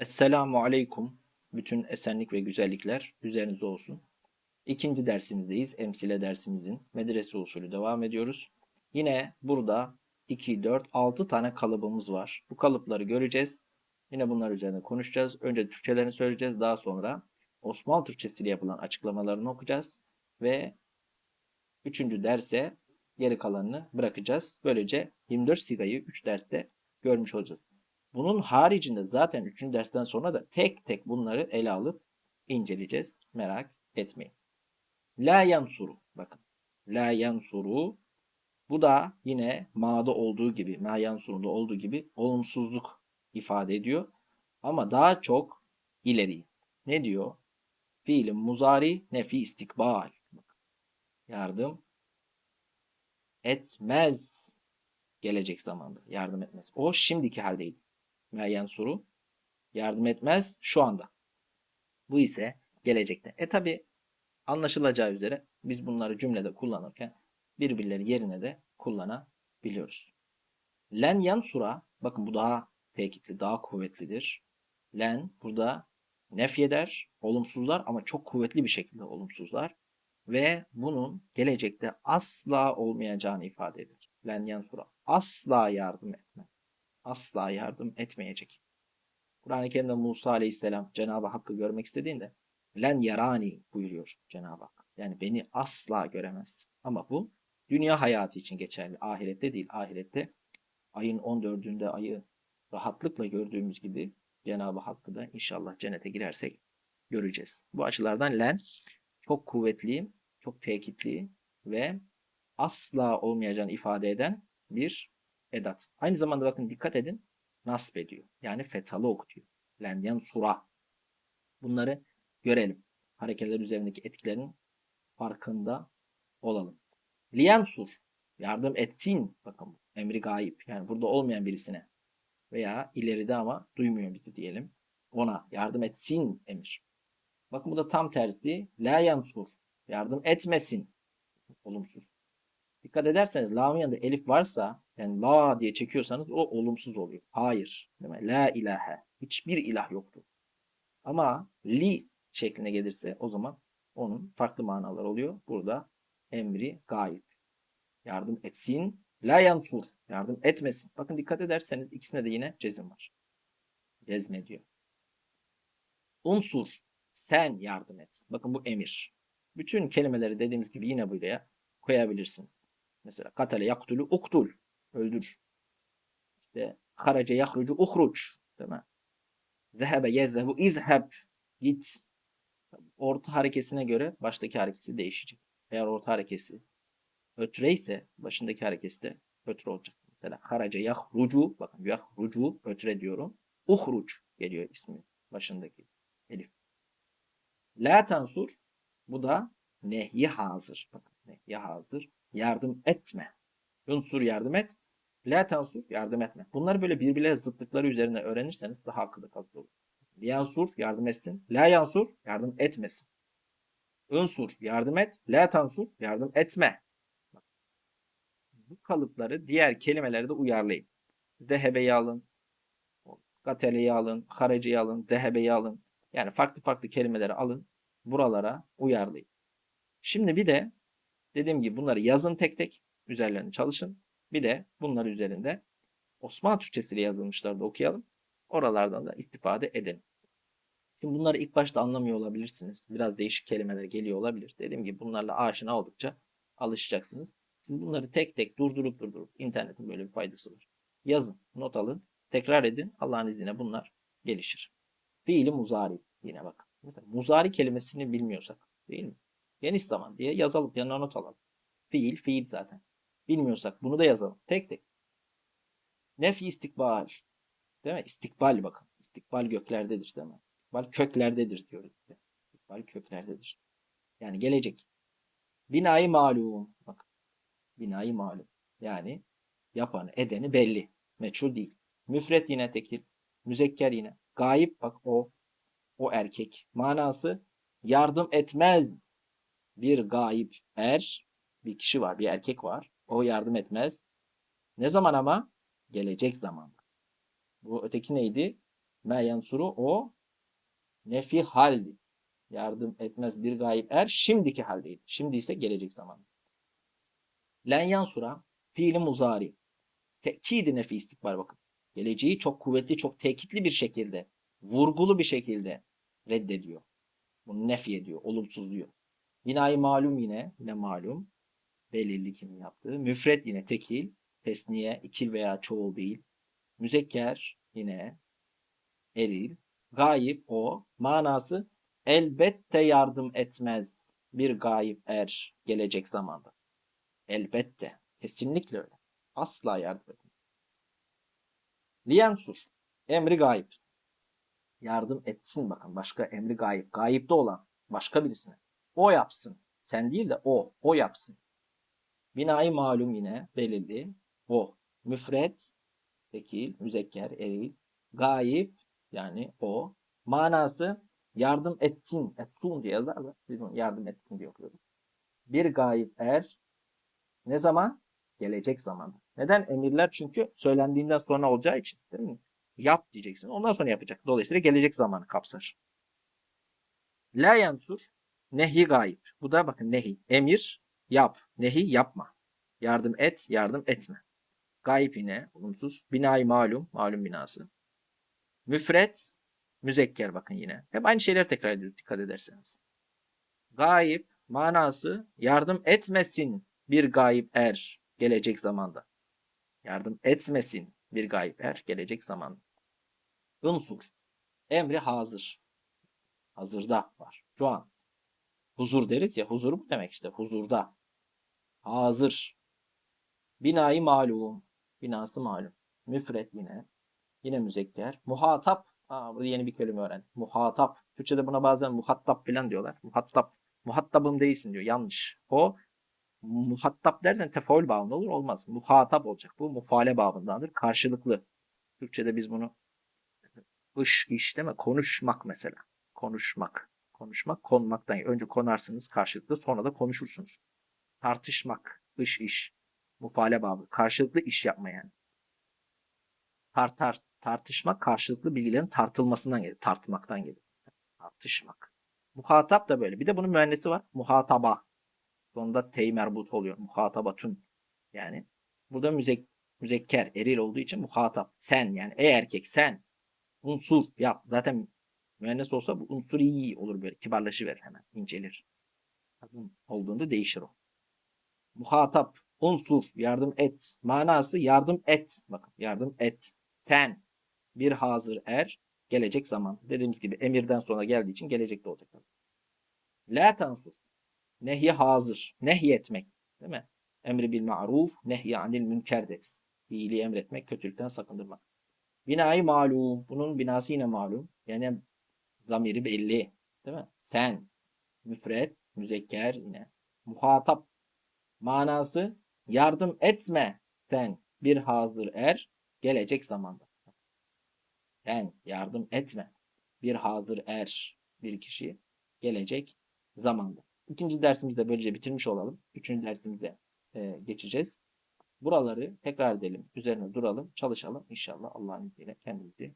Esselamu Aleyküm. Bütün esenlik ve güzellikler üzerinize olsun. İkinci dersimizdeyiz. Emsile dersimizin medrese usulü devam ediyoruz. Yine burada 2, 4, 6 tane kalıbımız var. Bu kalıpları göreceğiz. Yine bunlar üzerine konuşacağız. Önce Türkçelerini söyleyeceğiz. Daha sonra Osmanlı Türkçesiyle yapılan açıklamalarını okuyacağız. Ve üçüncü derse geri kalanını bırakacağız. Böylece 24 sigayı 3 derste görmüş olacağız. Bunun haricinde zaten 3. dersten sonra da tek tek bunları ele alıp inceleyeceğiz. Merak etmeyin. La yansuru. Bakın. La yansuru. Bu da yine ma'da olduğu gibi, ma yansurunda olduğu gibi olumsuzluk ifade ediyor. Ama daha çok ileri. Ne diyor? Fiilin muzari nefi istikbal. Yardım etmez. Gelecek zamanda yardım etmez. O şimdiki haldeydi. Meyen soru yardım etmez şu anda. Bu ise gelecekte. E tabi anlaşılacağı üzere biz bunları cümlede kullanırken birbirleri yerine de kullanabiliyoruz. Len yansura bakın bu daha tekitli, daha kuvvetlidir. Len burada nefyeder, olumsuzlar ama çok kuvvetli bir şekilde olumsuzlar ve bunun gelecekte asla olmayacağını ifade eder. Len yansura asla yardım etmez asla yardım etmeyecek. Kur'an-ı Kerim'de Musa Aleyhisselam Cenab-ı Hakk'ı görmek istediğinde len yarani buyuruyor Cenab-ı Hak. Yani beni asla göremez. Ama bu dünya hayatı için geçerli. Ahirette değil. Ahirette ayın 14'ünde ayı rahatlıkla gördüğümüz gibi Cenab-ı Hakk'ı da inşallah cennete girersek göreceğiz. Bu açılardan len çok kuvvetli, çok tekitli ve asla olmayacağını ifade eden bir edat. Aynı zamanda bakın dikkat edin nasp ediyor. Yani fetalı okutuyor. Lendyan sura. Bunları görelim. Hareketler üzerindeki etkilerin farkında olalım. Liyansur. Yardım etsin. Bakın emri gayip. Yani burada olmayan birisine. Veya ileride ama duymuyor bizi diyelim. Ona yardım etsin emir. Bakın bu da tam tersi. La yansur. Yardım etmesin. Olumsuz. Dikkat ederseniz la'nın yanında elif varsa yani la diye çekiyorsanız o olumsuz oluyor. Hayır. Değil? La ilahe. Hiçbir ilah yoktur. Ama li şekline gelirse o zaman onun farklı manalar oluyor. Burada emri gayip. Yardım etsin. La yansur. Yardım etmesin. Bakın dikkat ederseniz ikisine de yine cezim var. Cezme diyor. Unsur. Sen yardım et. Bakın bu emir. Bütün kelimeleri dediğimiz gibi yine buraya koyabilirsin. Mesela katale yaktulu uktul. Öldür. İşte harace yahrucu uhruç. Değil mi? Zehebe yezhebu izheb. Git. Orta harekesine göre baştaki harekesi değişecek. Eğer orta harekesi ötre ise başındaki harekesi de ötre olacak. Mesela harace yahrucu. Bakın yahrucu ötre diyorum. Uhruç geliyor ismi başındaki elif. La tansur. Bu da nehyi hazır. Bakın nehyi hazır yardım etme. Unsur yardım et. La tansur yardım etme. Bunları böyle birbirleri zıtlıkları üzerine öğrenirseniz daha akıllı kalıcı olur. Yansur yardım etsin. La yansur yardım etmesin. Unsur yardım et. La tansur yardım etme. Bu kalıpları diğer kelimelere de uyarlayın. Dehebeyi alın. Gateleyi alın. Hareceyi alın. Dehebeyi alın. Yani farklı farklı kelimeleri alın. Buralara uyarlayın. Şimdi bir de Dediğim gibi bunları yazın tek tek. Üzerlerine çalışın. Bir de bunlar üzerinde Osmanlı Türkçesiyle yazılmışları da okuyalım. Oralardan da istifade edelim. Şimdi bunları ilk başta anlamıyor olabilirsiniz. Biraz değişik kelimeler geliyor olabilir. Dediğim gibi bunlarla aşina oldukça alışacaksınız. Siz bunları tek tek durdurup durdurup internetin böyle bir faydası var. Yazın, not alın, tekrar edin. Allah'ın izniyle bunlar gelişir. Fiili muzari yine bakın. Muzari kelimesini bilmiyorsak değil mi? Geniş zaman diye yazalım. Yanına not alalım. Fiil, fiil zaten. Bilmiyorsak bunu da yazalım. Tek tek. Nefi istikbal. Değil mi? İstikbal bakın. İstikbal göklerdedir değil mi? İstikbal köklerdedir diyoruz. İstikbal köklerdedir. Yani gelecek. Binayı malum. Bakın. Binayı malum. Yani yapanı, edeni belli. Meçhul değil. Müfret yine tekil. Müzekker yine. Gayip bak o. O erkek. Manası yardım etmez bir gayip er, bir kişi var, bir erkek var. O yardım etmez. Ne zaman ama? Gelecek zaman. Bu öteki neydi? Me yansuru o nefi haldi. Yardım etmez bir gayip er şimdiki haldeydi. Şimdi ise gelecek zaman. Len yansura fiili muzari. Tekidi nefi istikbal bakın. Geleceği çok kuvvetli, çok tekitli bir şekilde, vurgulu bir şekilde reddediyor. Bunu nefi ediyor, olumsuzluyor. Binayı malum yine, yine malum. Belirli kimin yaptığı. Müfret yine tekil, tesniye, ikil veya çoğul değil. Müzekker yine eril. Gayip o. Manası elbette yardım etmez bir gayip er gelecek zamanda. Elbette. Kesinlikle öyle. Asla yardım etmez. Liyensur. Emri gayip. Yardım etsin bakın. Başka emri gayip. Gayipte olan başka birisine. O yapsın. Sen değil de o. O yapsın. Binayı malum yine belirli. O. Müfret. Tekil. Müzekker. Eril. Gayip. Yani o. Manası yardım etsin. Etsun diye yazarlar. Biz bunu yardım etsin diye okuyoruz. Bir gayip er. Ne zaman? Gelecek zamanda. Neden? Emirler çünkü söylendiğinden sonra olacağı için. Değil mi? Yap diyeceksin. Ondan sonra yapacak. Dolayısıyla gelecek zamanı kapsar. La yansur. Nehi gayip. Bu da bakın nehi. Emir yap. Nehi yapma. Yardım et, yardım etme. Gayip yine olumsuz. Binayı malum. Malum binası. Müfret. Müzekker bakın yine. Hep aynı şeyler tekrar ediyoruz dikkat ederseniz. Gayip manası yardım etmesin bir gayip er gelecek zamanda. Yardım etmesin bir gayip er gelecek zamanda. Unsur. Emri hazır. Hazırda var. Şu an. Huzur deriz ya. Huzur bu demek işte. Huzurda. Hazır. Binayı malum. Binası malum. Müfret yine. Yine müzekker. Muhatap. Aa, burada yeni bir kelime öğren. Muhatap. Türkçe'de buna bazen muhatap falan diyorlar. Muhatap. Muhatabım değilsin diyor. Yanlış. O muhatap dersen tefaül bağında olur. Olmaz. Muhatap olacak. Bu mufale babındandır. Karşılıklı. Türkçe'de biz bunu ış iş deme. Konuşmak mesela. Konuşmak. Konuşmak konmaktan. Önce konarsınız karşılıklı sonra da konuşursunuz. Tartışmak. ış iş. Mufale babı. Karşılıklı iş yapma yani. Tartar, tartışmak karşılıklı bilgilerin tartılmasından gelir. Tartmaktan gelir. Tartışmak. Muhatap da böyle. Bir de bunun mühendisi var. Muhataba. Sonunda tey merbut oluyor. Muhatabatun. Yani burada müzek, müzekker, eril olduğu için muhatap. Sen yani ey erkek sen unsur yap. Zaten mühendis olsa bu unsur iyi olur böyle. Kibarlaşıverir hemen. incelir. Kadın olduğunda değişir o. Muhatap, unsur, yardım et. Manası yardım et. Bakın yardım et. Sen bir hazır er gelecek zaman. Dediğimiz gibi emirden sonra geldiği için gelecekte olacak. La tansur. Nehi hazır. Nehy etmek. Değil mi? Emri bil ma'ruf, nehy anil münker deriz. İyiliği emretmek, kötülükten sakındırmak. Binayı malum. Bunun binası yine malum. Yani zamiri belli. Değil mi? Sen. Müfret, müzekker yine. Muhatap. Manası yardım etme sen bir hazır er gelecek zamanda. Sen yardım etme bir hazır er bir kişi gelecek zamanda. İkinci dersimizde böylece bitirmiş olalım. Üçüncü dersimize e, geçeceğiz. Buraları tekrar edelim. Üzerine duralım. Çalışalım. İnşallah Allah'ın izniyle kendimizi